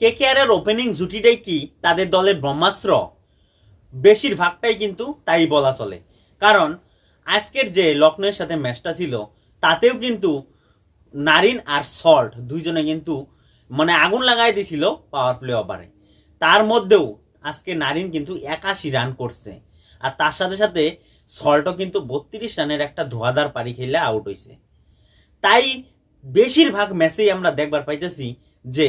কে কে আর এর ওপেনিং জুটিটাই কি? তাদের দলের ব্রহ্মাস্ত্র? বেশিরভাগটাই কিন্তু তাই বলা চলে। কারণ, আজকের যে লক্ষ্ণৌয়ের সাথে ম্যাচটা ছিল, তাতেও কিন্তু নারিন আর সল্ট দুইজনে কিন্তু মানে আগুন লাগাই দিছিল পাওয়ার প্লে ওভারে তার মধ্যেও আজকে নারিন কিন্তু একাশি রান করছে। আর তার সাথে সাথে সল্টও কিন্তু বত্রিশ রানের একটা ধোয়াদার পারি খেলে আউট হয়েছে তাই বেশিরভাগ ম্যাচেই আমরা দেখবার পাইতেছি যে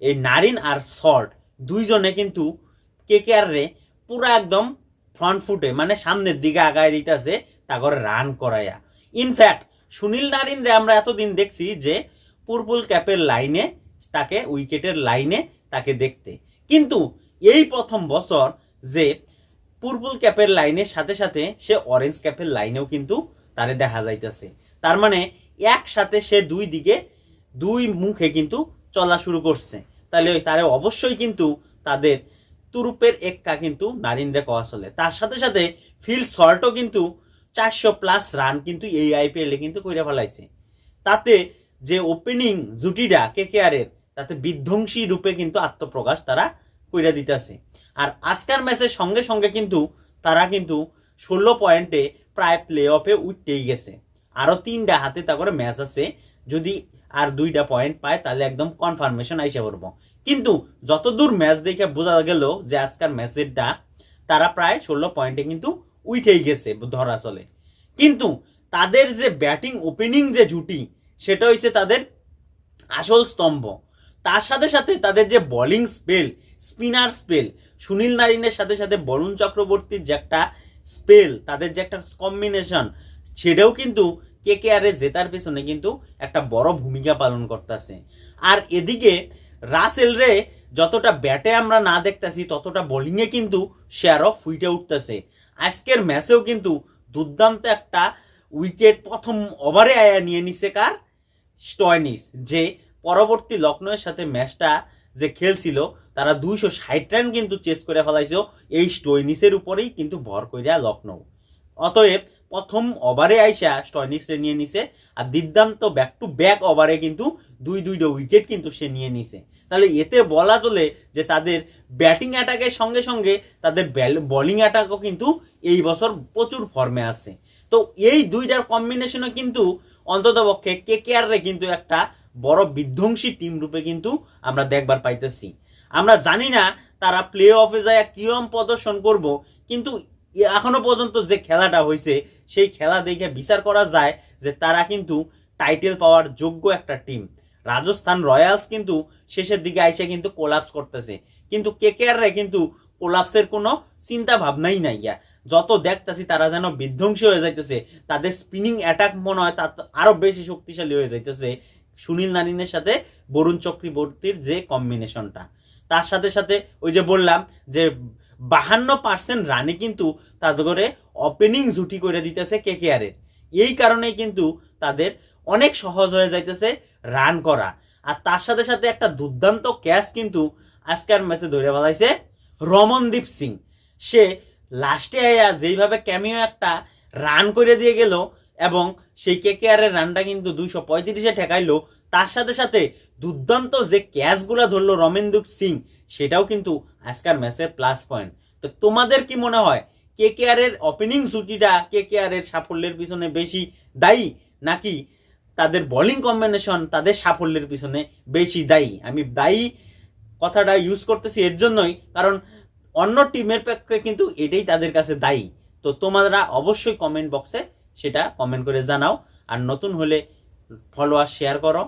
এই নারিন আর সল্ট দুইজনে কিন্তু কে কে আর রে পুরা একদম ফ্রন্ট ফুটে মানে সামনের দিকে আগায় দিতেছে তা করে রান করাইয়া ইনফ্যাক্ট সুনীল নারিন রে আমরা এতদিন দেখছি যে পুরপুল ক্যাপের লাইনে তাকে উইকেটের লাইনে তাকে দেখতে। কিন্তু এই প্রথম বছর যে পুরপুল ক্যাপের লাইনের সাথে সাথে সে অরেঞ্জ ক্যাপের লাইনেও কিন্তু তারে দেখা যাইতেছে। তার মানে একসাথে সে দুই দিকে, দুই মুখে কিন্তু চলা শুরু করছে। তাহলে ওই তারে অবশ্যই কিন্তু তাদের তুরুপের এক্কা কিন্তু নারিন্দে কওয়া চলে। তার সাথে সাথে ফিল্ড সল্টও কিন্তু চারশো প্লাস রান কিন্তু এই আইপিএলে কিন্তু কইরা ফেলাইছে। তাতে যে ওপেনিং জুটিটা কে কে আর এর তাতে বিধ্বংসী রূপে কিন্তু আত্মপ্রকাশ তারা কইরা দিতেছে। আর আজকের ম্যাচের সঙ্গে সঙ্গে কিন্তু তারা কিন্তু ষোলো পয়েন্টে প্রায় প্লে অফে উঠতেই গেছে। আরও তিনটা হাতে তা করে ম্যাচ আছে যদি আর দুইটা পয়েন্ট পায়, তাহলে একদম কনফার্মেশন আইসা পড়ব। কিন্তু যতদূর ম্যাচ দেখে বোঝা গেল যে আজকের ম্যাচেরটা তারা প্রায় ষোলো পয়েন্টে কিন্তু উঠেই গেছে ধরা চলে। কিন্তু তাদের যে ব্যাটিং ওপেনিং যে জুটি সেটা হচ্ছে তাদের আসল স্তম্ভ। তার সাথে সাথে তাদের যে bowling spell spinner spell Sunil নারিনের সাথে সাথে বরুণ চক্রবর্তীর যে একটা স্পেল তাদের যে একটা কম্বিনেশন সেটাও কিন্তু কে কে আর জেতার পেছনে কিন্তু একটা বড় ভূমিকা পালন করতেছে। আর এদিকে রাসেল রে যতটা ব্যাটে আমরা না দেখতেছি, ততটা বোলিংয়ে কিন্তু শেয়ারও ফুইটে উঠতেছে। আজকের ম্যাচেও কিন্তু দুর্দান্ত একটা উইকেট প্রথম ওভারে আয়া নিয়ে নিছে কার? স্টয়নিস, যে পরবর্তী লক্ষ্ণৌয়ের সাথে ম্যাচটা যে খেলছিল, তারা দুইশো ষাট রান কিন্তু চেস করে ফেলাইছে এই স্টয়নিসের উপরেই কিন্তু ভর করিয়া লক্ষ্ণৌ অতএব প্রথম ওভারে আইসা স্টয়নিসে নিয়ে নিছে, আর দুর্দান্ত ব্যাক টু ব্যাক ওভারে কিন্তু দুই দুইটা উইকেট কিন্তু সে নিয়ে নিছে। তাহলে এতে বলা চলে যে তাদের ব্যাটিং অ্যাটাকের সঙ্গে সঙ্গে তাদের বোলিং অ্যাটাকও কিন্তু এই বছর প্রচুর ফর্মে আছে। তো এই দুইটার কম্বিনেশনও কিন্তু অন্তত পক্ষে কে কে আর কিন্তু একটা বড় বিধ্বংসী টিম রূপে কিন্তু আমরা দেখবার পাইতেছি। আমরা জানি না তারা প্লে অফে যায় কিরম প্রদর্শন করব, কিন্তু এখনও পর্যন্ত যে খেলাটা হয়েছে সেই খেলা দেখে বিচার করা যায় যে তারা কিন্তু টাইটেল পাওয়ার যোগ্য একটা টিম রাজস্থান রয়্যালস কিন্তু শেষের দিকে আইসে কিন্তু কোলাপস করতেছে। কিন্তু কে কে আর কিন্তু কোলাপসের কোনো চিন্তা ভাবনাই নাই গিয়া। যত দেখতেছি তারা যেন বিধ্বংসী হয়ে যাইতেছে। তাদের স্পিনিং অ্যাটাক মনে হয় তার আরও বেশি শক্তিশালী হয়ে যাইতেছে সুনীল নারিনের সাথে বরুণ চক্রবর্তীর যে কম্বিনেশনটা তার সাথে সাথে ওই যে বললাম যে বাহান্ন পার্সেন্ট রানে কিন্তু তাদের করে ওপেনিং জুটি করে দিতেছে কে কে আর এই কারণেই কিন্তু তাদের অনেক সহজ হয়ে যাইতেছে রান করা। আর তার সাথে সাথে একটা দুর্দান্ত ক্যাচ কিন্তু আজকের ম্যাচে ধরে বলাইছে রমনদীপ সিং। সে লাস্টে আয়া যেইভাবে ক্যামিও একটা রান করে দিয়ে গেল এবং সেই কে কে আর রানটা কিন্তু দুইশো পঁয়ত্রিশে ঠেকাইলো, তার সাথে সাথে দুর্দান্ত যে ক্যাচগুলো ধরলো রমেনদীপ সিং সেটাও কিন্তু আজকের ম্যাচে প্লাস পয়েন্ট তো তোমাদের কি মনে হয় কে কে আর এর ওপেনিং জুটিটা কে কে আর এর সাফল্যের পিছনে বেশি দায়ী, নাকি তাদের বোলিং কম্বিনেশন তাদের সাফল্যের পিছনে বেশি দায়ী? আমি দায়ী কথাটা ইউজ করতেছি এর জন্যই, কারণ অন্য টিমের পক্ষে কিন্তু এটাই তাদের কাছে দায়ী। তো তোমরা অবশ্যই কমেন্ট বক্সে সেটা কমেন্ট করে জানাও, আর নতুন হলে ফলোয়ার শেয়ার করো।